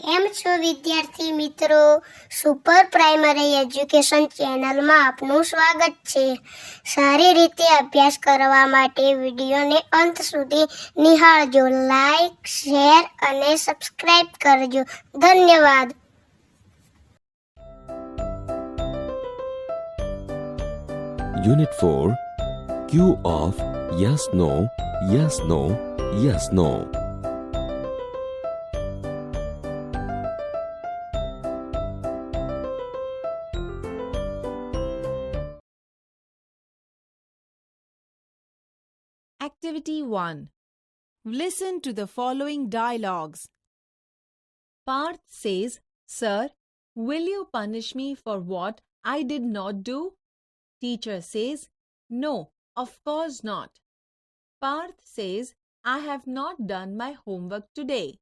કેમ છો વિદ્યાર્થી મિત્રો સુપર પ્રાઇમરી એજ્યુકેશન ચેનલમાં આપનું સ્વાગત છે સારી રીતે અભ્યાસ કરવા માટે વિડીયોને અંત સુધી નિહાળજો લાઈક શેર અને સબસ્ક્રાઈબ કરજો ધન્યવાદ unit four Q of yes no yes no yes no Activity 1. Listen to the following dialogues. Parth says, Sir, will you punish me for what I did not do? Teacher says, No, of course not. Parth says, I have not done my homework today.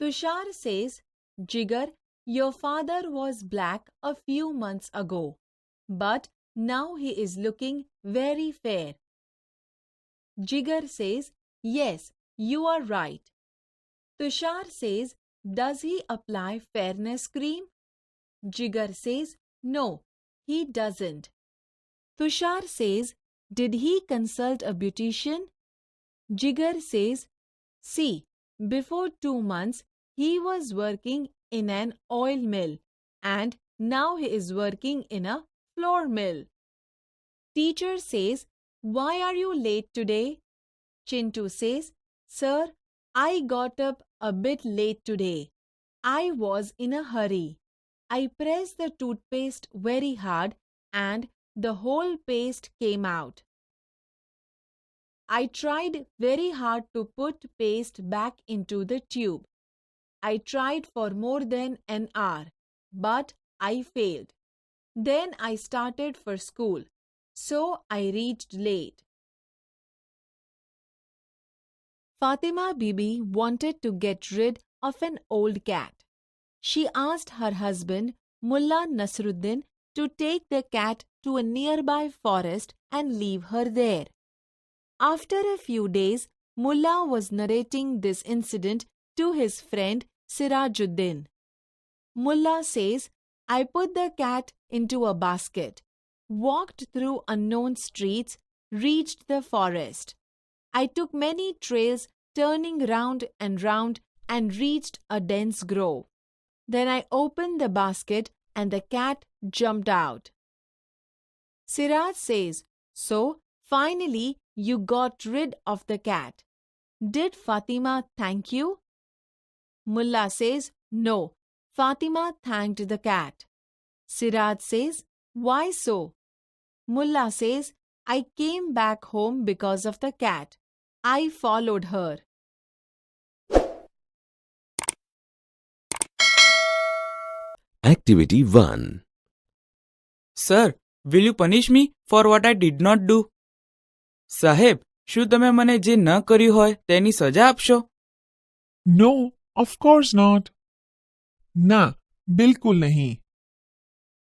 Tushar says, Jigar, your father was black a few months ago, but now he is looking very fair. Jigar says, Yes, you are right. Tushar says, Does he apply fairness cream? Jigar says, No, he doesn't. Tushar says, Did he consult a beautician? Jigar says, See, before two months, he was working in an oil mill and now he is working in a flour mill. Teacher says why are you late today? Chintu says, Sir, I got up a bit late today. I was in a hurry. I pressed the toothpaste very hard and the whole paste came out. I tried very hard to put paste back into the tube. I tried for more than an hour, but I failed. Then I started for school so I reached late. Fatima Bibi wanted to get rid of an old cat. She asked her husband, Mullah Nasruddin, to take the cat to a nearby forest and leave her there. After a few days, Mullah was narrating this incident to his friend Sirajuddin. Mullah says, I put the cat into a basket walked through unknown streets, reached the forest. I took many trails, turning round and round, and reached a dense grove. Then I opened the basket, and the cat jumped out. Siraj says, So finally you got rid of the cat. Did Fatima thank you? Mullah says, No. Fatima thanked the cat. Siraj says, Why so? Mullah says, I came back home because of the cat. I followed her. Activity 1 sir will you punish me for what I did not do સાહેબ શું તમે મને જે ન કર્યું હોય તેની સજા આપશો નો ઓફકોર્સ નોટ ના બિલકુલ નહીં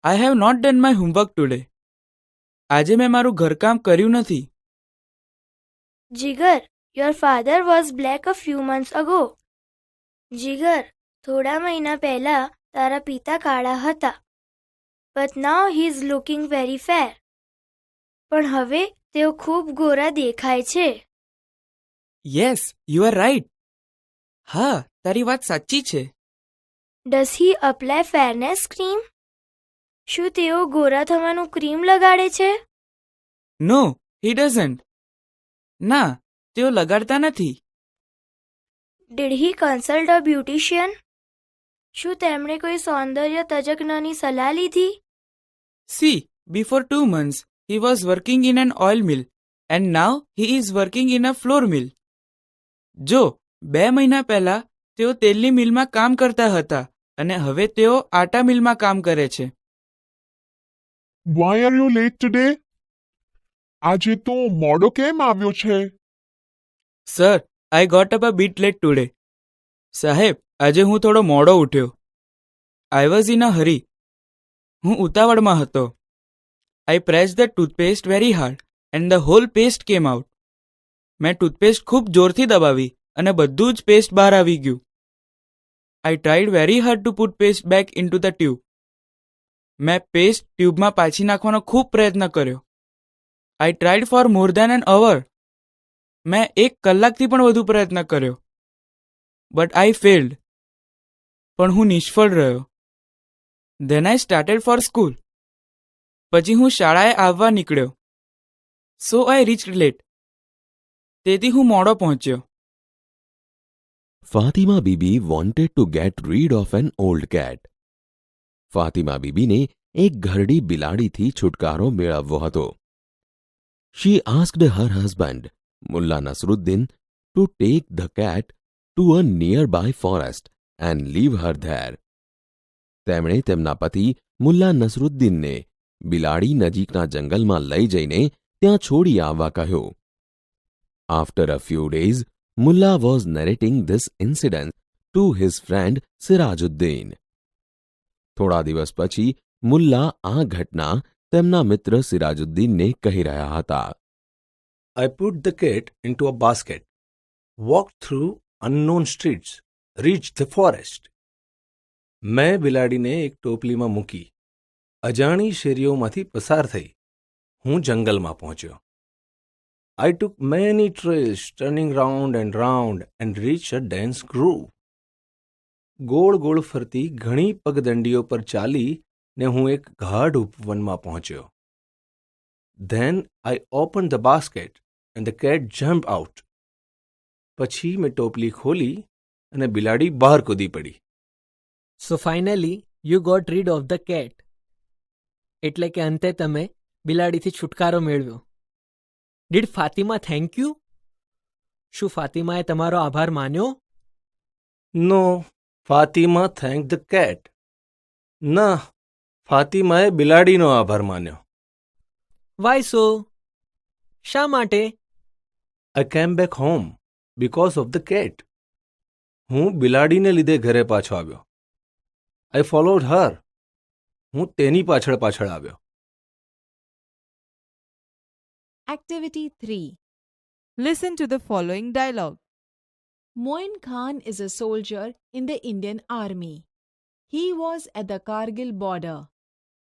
I have not done my homework today આજે મેં મારું ઘરકામ કર્યું નથી Jigar your father was black a few months ago Jigar થોડા મહિના પહેલા તારા પિતા કાળા હતા but now he is looking very fair પણ હવે તેઓ ખૂબ ગોરા દેખાય છે યસ યુ આર રાઈટ હા તારી વાત સાચી છે does he apply fairness cream શું તેઓ ગોરા થવાનું ક્રીમ લગાડે છે નો હી ડઝન્ટ ના તેઓ લગાડતા નથી did he consult a beautician શું તેમણે કોઈ સૌંદર્ય તજજ્ઞની સલાહ લીધી C before two months he was working in an oil mill and now he is working in a flour mill જો બે મહિના પહેલા તેઓ તેલની મિલમાં કામ કરતા હતા અને હવે તેઓ આટા મિલમાં કામ કરે છે why are you late today આજે તું મોડો કેમ આવ્યો છે sir I got up a bit late today સાહેબ આજે હું થોડો મોડો ઉઠ્યો આઈ વોઝ ઇન અ હરી હું ઉતાવળમાં હતો I press the toothpaste very hard and the whole paste came out મેં ટૂથપેસ્ટ ખૂબ જોરથી દબાવી અને બધું જ પેસ્ટ બહાર આવી ગયું I tried very hard to put paste back into the tube મેં પેસ્ટ ટ્યુબમાં પાછી નાખવાનો ખૂબ પ્રયત્ન કર્યો I tried for more than an hour મેં એક કલાકથી પણ વધુ પ્રયત્ન કર્યો બટ આઈ ફેલ્ડ પણ હું નિષ્ફળ રહ્યો then I started for school પછી હું શાળાએ આવવા નીકળ્યો સો આઈ રીચ લેટ તેથી હું મોડો પહોંચ્યો Fatima Bibi wanted to get rid of an old cat. Fatima બીબીને એક ઘરડી બિલાડીથી છુટકારો મેળવવો હતો she asked her husband Mulla Nasruddin to take the cat to a nearby forest and leave her there તેમણે તેમના પતિ મુલ્લા નસરુદ્દીનને બિલાડી નજીકના જંગલમાં લઈ જઈને ત્યાં છોડી આવવા કહ્યું after a few days Mulla was narrating this incident to his friend Sirajuddin થોડા દિવસ પછી મુલ્લા આ ઘટના તેમના મિત્ર સિરાજુદ્દીનને કહી રહ્યા હતા I put the cat into a basket walk through unknown streets reach the forest મેં બિલાડીને એક ટોપલીમાં મૂકી અજાણી શેરીઓમાંથી પસાર થઈ હું જંગલમાં પહોંચ્યો I took many trails turning round and round and reach a dense group ગોળ ગોળ ફરતી ઘણી પગદંડીઓ પર ચાલી ને હું એક ગાઢ ઉપવનમાં પહોંચ્યો then I open the basket and the cat jump out પછી મેં ટોપલી ખોલી અને બિલાડી બહાર કૂદી પડી so finally you got rid of the cat એટલે કે અંતે તમે બિલાડીથી છુટકારો મેળવ્યો ડીડ ફાતિમા થેન્ક યુ શું ફાતિમાએ તમારો આભાર માન્યો no Fatima thank the cat ના ફાતિમાએ બિલાડીનો આભાર માન્યો વાય સો શા માટે I came back home because of the cat હું બિલાડીને લીધે ઘરે પાછો આવ્યો આઈ ફોલોડ હર હું તેની પાછળ પાછળ આવ્યો activity three listen to the following dialogue Moin Khan is a soldier in the Indian Army. He was at the Kargil border.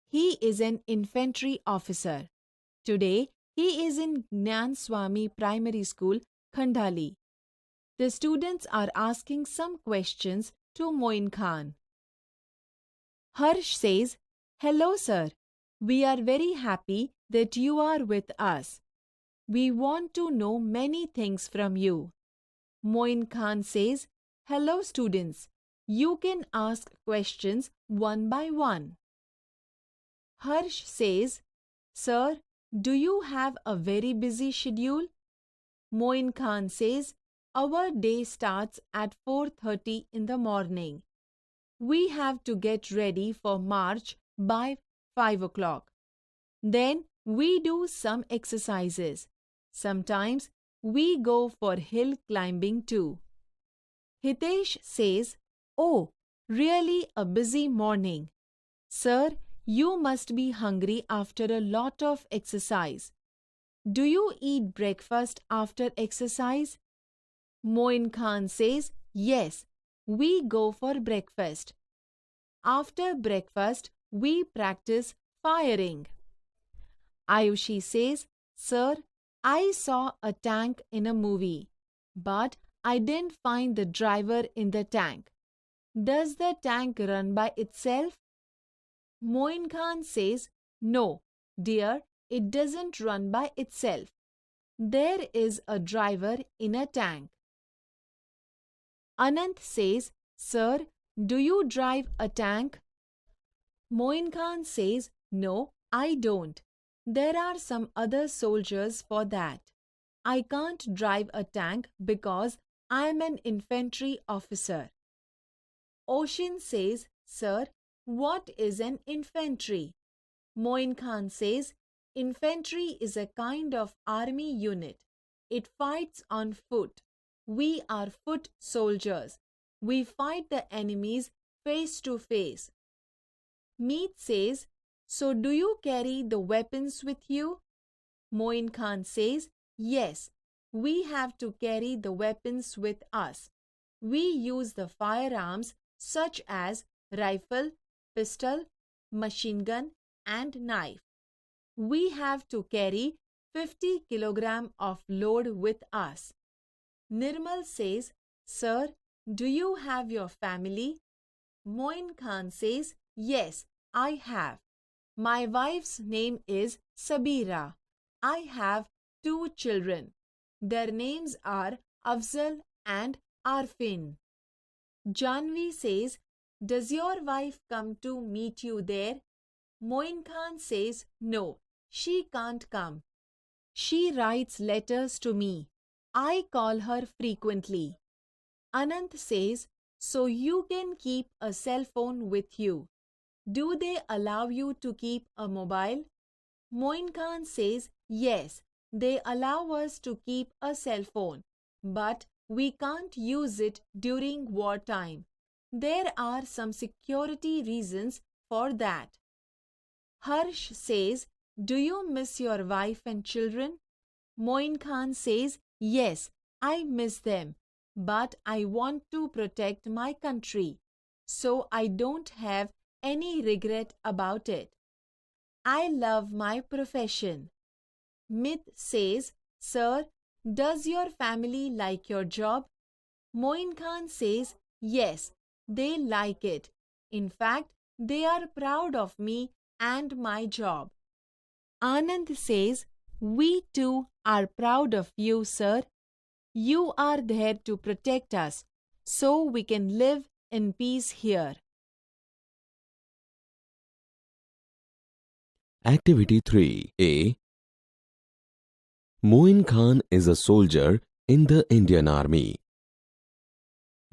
He is an infantry officer. Today, he is in Gnan Swami Primary School, Khandali. The students are asking some questions to Moin Khan. Harsh says, Hello, sir. We are very happy that you are with us. We want to know many things from you. Moin Khan says, Hello students, you can ask questions one by one. Harsh says, Sir, do you have a very busy schedule? Moin Khan says, Our day starts at 4.30 in the morning. We have to get ready for March by 5 o'clock. Then we do some exercises. Sometimes we go for hill climbing too. Hitesh says, Oh, really a busy morning. Sir, you must be hungry after a lot of exercise. Do you eat breakfast after exercise? Moin Khan says, Yes, we go for breakfast. After breakfast, we practice firing. Ayushi says, Sir, I saw a tank in a movie, but I didn't find the driver in the tank. Does the tank run by itself? Moin Khan says, No, dear, it doesn't run by itself. There is a driver in a tank. Anant says, Sir, do you drive a tank? Moin Khan says, No, I don't. There are some other soldiers for that. I can't drive a tank because I am an infantry officer. Oshin says, Sir, what is an infantry? Moin Khan says, Infantry is a kind of army unit. It fights on foot. We are foot soldiers. We fight the enemies face to face. Meet says, so, do you carry the weapons with you? Moin Khan says, Yes, we have to carry the weapons with us. We use the firearms such as rifle, pistol, machine gun, and knife. We have to carry 50 kilogram of load with us. Nirmal says, Sir, do you have your family? Moin Khan says, Yes, I have. My wife's name is Sabira. I have two children. Their names are Afzal and Arfin. Janvi says, Does your wife come to meet you there? Moin Khan says, No, she can't come. She writes letters to me. I call her frequently. Anant says, So you can keep a cell phone with you. Do they allow you to keep a mobile? Moin Khan says, Yes, they allow us to keep a cell phone, but we can't use it during wartime. There are some security reasons for that. Harsh says, Do you miss your wife and children? Moin Khan says, Yes, I miss them, but I want to protect my country. So I don't have any regret about it. I love my profession. Myth says, Sir, does your family like your job? Moin Khan says, Yes, they like it. In fact, they are proud of me and my job. Anand says, We too are proud of you, sir. You are there to protect us so we can live in peace here. Activity 3 A Moin Khan is a soldier in the Indian Army.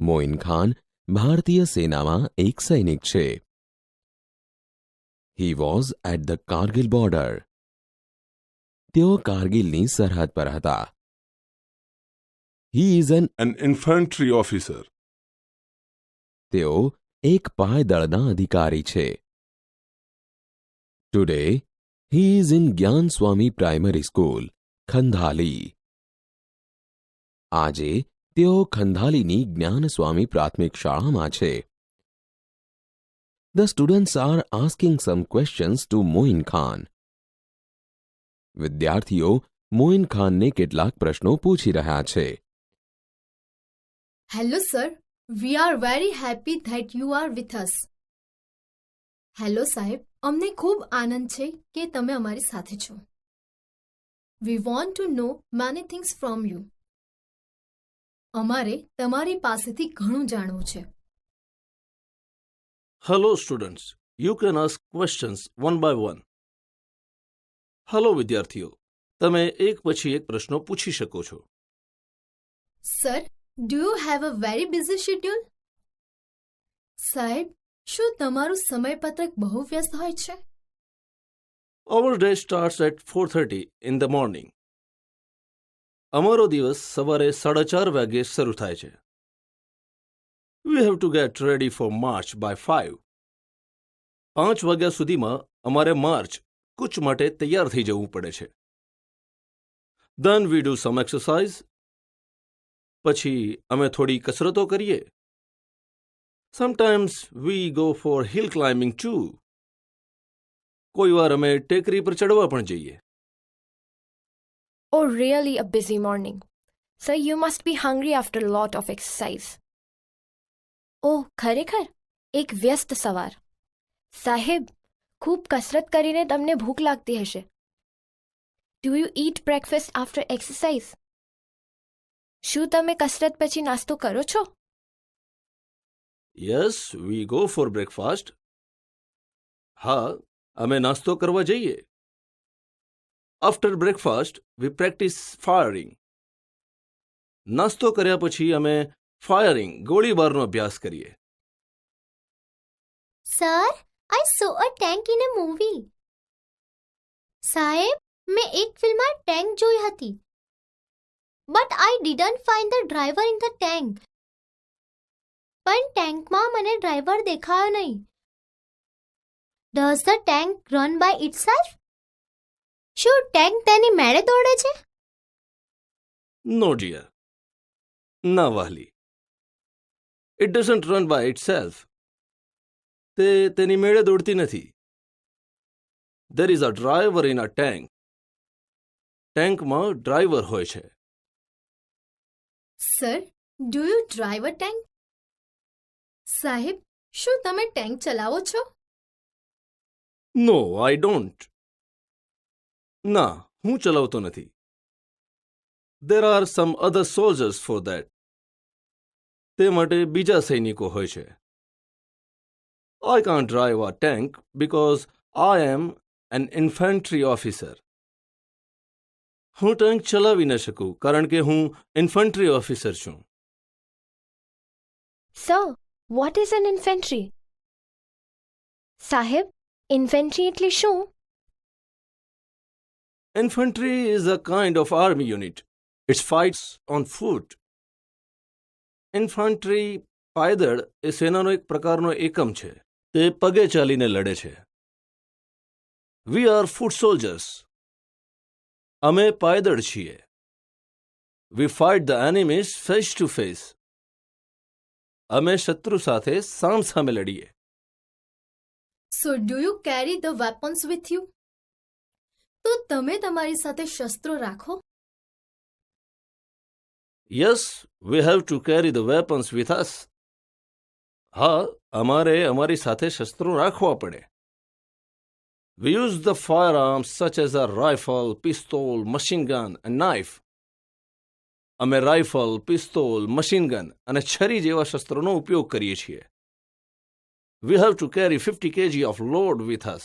Moin Khan ભારતીય સેનામાં એક સૈનિક છે he was at the Kargil border તેઓ કારગિલની સરહદ પર હતા he is an an infantry officer તેઓ એક પાયદળના અધિકારી છે Today, he is in જ્ઞાન સ્વામી પ્રાઇમરી સ્કૂલ ખંધાલી આજે તેઓ ખંધાલીની જ્ઞાન સ્વામી પ્રાથમિક શાળામાં છે The students are asking some questions to Moin Khan વિદ્યાર્થીઓ મોઇન ખાનને કેટલાક પ્રશ્નો પૂછી રહ્યા છે Hello, sir. We are very happy that you are with us. Hello સાહેબ અમને ખૂબ આનંદ છે કે તમે અમારી સાથે છો we want to know many things from you અમારે તમારી પાસેથી ઘણું જાણવું છે hello students you can ask questions one by one hello વિદ્યાર્થીઓ તમે એક પછી એક પ્રશ્નો પૂછી શકો છો sir do you have a very busy schedule સાહેબ શું તમારું સમયપત્રક બહુ વ્યસ્ત હોય છે our day starts at four thirty in the morning અમારો દિવસ સવારે સાડા ચાર વાગે શરૂ થાય છે we have to get ready for march by five પાંચ વાગ્યા સુધીમાં અમારે માર્ચ કૂચ માટે તૈયાર થઈ જવું પડે છે ધન વી ડુ સમ એક્સરસાઇઝ પછી અમે થોડી કસરતો કરીએ Sometimes we go for hill climbing too. कोई बार हमें टेकरी पर चढ़वा પણ જઈએ. Oh, really a busy morning. Sir, you must be hungry after a lot of exercise. Oh, ખરેખર એક વ્યસ્ત સવાર. સાહેબ, ખૂબ કસરત કરીને તમને ભૂખ લાગતી હશે. Do you eat breakfast after exercise? શું તમે કસરત પછી નાસ્તો કરો છો yes we go for breakfast હા અમે નાસ્તો કરવા જઈએ after breakfast we practice firing નાસ્તો કર્યા પછી અમે ફાયરિંગ ગોળીબારનો અભ્યાસ કરીએ sir I saw a tank in a movie સાહેબ મેં એક ફિલ્મમાં ટેન્ક જોઈ હતી but I didn't find the driver in the tank પણ ટેન્કમાં મને ડ્રાઈવર દેખાયો નહીં does the tank run by itself શું ટેન્ક તેની મેળે દોડે છે નો ડિયર ના વાહલી it doesn't run by itself તે તેની મેળે દોડતી નથી there is a driver in a tank ટેન્કમાં ડ્રાઈવર હોય છે sir do you drive a tank સાહેબ શું તમે ટેન્ક ચલાવો છો નો આઈ ડોન્ટ ના હું ચલાવતો નથી there are some other soldiers for that તે માટે બીજા સૈનિકો હોય છે I can't drive a tank because I am an infantry officer હું ટેન્ક ચલાવી ન શકું કારણ કે હું ઇન્ફન્ટ્રી ઓફિસર છું So, What is an infantry? Sahib, infantry itli shu? Infantry is a kind of army unit. It fights on foot. Infantry પાયદળ એ સેનાનો એક પ્રકારનો એકમ છે તે પગે ચાલીને લડે છે વી આર ફૂટ સોલ્જર્સ અમે પાયદળ છીએ we fight the enemies face to face અમે શત્રુ સાથે સામસામે લડીએ so do you carry the weapons with you તો તમે તમારી સાથે શસ્ત્રો રાખો yes we have to carry the weapons with us હા અમારે અમારી સાથે શસ્ત્રો રાખવા પડે we use the firearms such as a rifle pistol machine gun and knife અમે રાઇફલ પિસ્તોલ મશીનગન અને છરી જેવા શસ્ત્રોનો ઉપયોગ કરીએ છીએ we have to carry fifty KG of load with us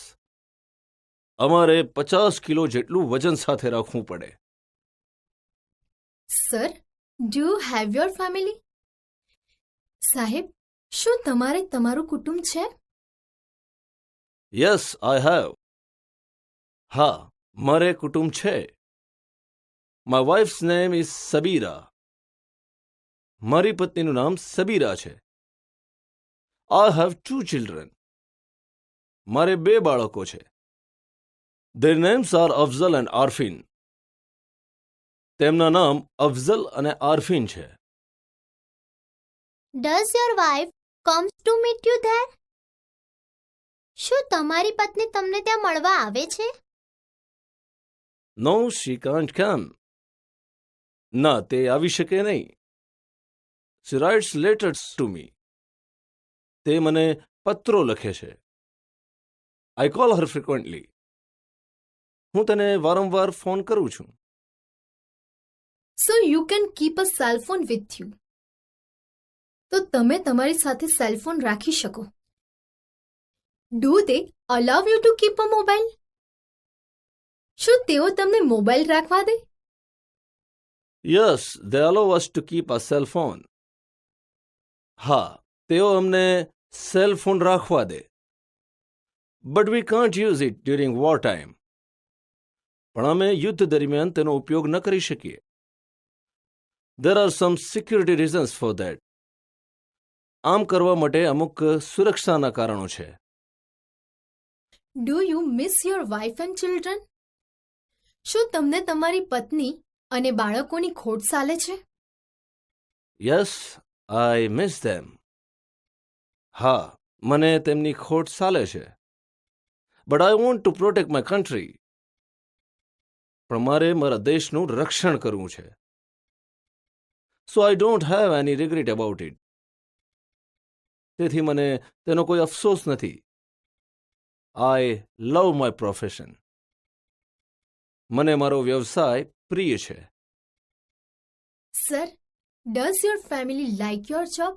અમારે પચાસ કિલો જેટલું વજન સાથે રાખવું પડે sir do have your family સાહેબ શું તમારે તમારું કુટુંબ છે યસ આઈ હેવ હા મારે કુટુંબ છે my wife's name is Sabira મારી પત્નીનું નામ સબીરા છે આઈ હેવ ટુ ચિલ્ડ્રન મારે બે બાળકો છે their names are Afzal and Arfin તેમના નામ અફઝલ અને આરફીન છે does your wife comes to meet you there શું તમારી પત્ની તમને ત્યાં મળવા આવે છે નો શી કાન્ટ કમ ના તે આવી શકે નહીં she writes letters to me તે મને પત્રો લખે છે આઈ કોલ હર ફ્રિકવન્ટલી હું તને વારંવાર ફોન કરું છું so you can keep a cellphone with you તો તમે તમારી સાથે સેલફોન રાખી શકો do they allow you to keep a mobile શું તેઓ તમને મોબાઈલ રાખવા દે yes they allow us to keep a cell phone હા તેઓ અમને સેલ ફોન રાખવા દે but we can't use it during war time પણ અમે યુદ્ધ દરમિયાન તેનો ઉપયોગ ન કરી શકીએ there are some security reasons for that આમ કરવા માટે અમુક સુરક્ષાના કારણો છે do you miss your wife and children શું તમને તમારી પત્ની અને બાળકોની ખોટ ચાલે છે યસ આઈ મિસ ધેમ હા મને તેમની ખોટ ચાલે છે but I want to protect my country પણ મારે મારા દેશનું રક્ષણ કરવું છે so I don't have any regret about it તેથી મને તેનો કોઈ અફસોસ નથી આઈ લવ માય પ્રોફેશન મને મારો વ્યવસાય પ્રિય છે sir does your family like your job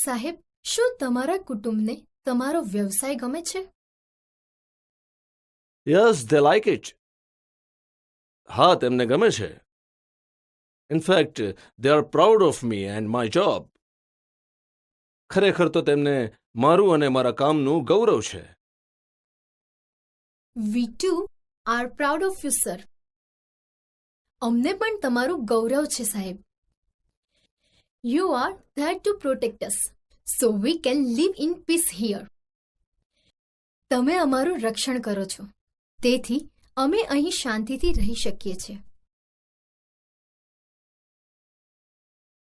સાહેબ શું તમારા કુટુંબને તમારો વ્યવસાય ગમે છે યસ ધે લાઈક ઇટ હા તેમને ગમે છે in fact they are proud of me and my job ખરેખર તો તેમને મારું અને મારા કામનું ગૌરવ છે we too are proud of you sir અમને પણ તમારું ગૌરવ છે સાહેબ you are there to protect us so we can live in peace here તમે અમારું રક્ષણ કરો છો તેથી અમે અહીં શાંતિથી રહી શકીએ છીએ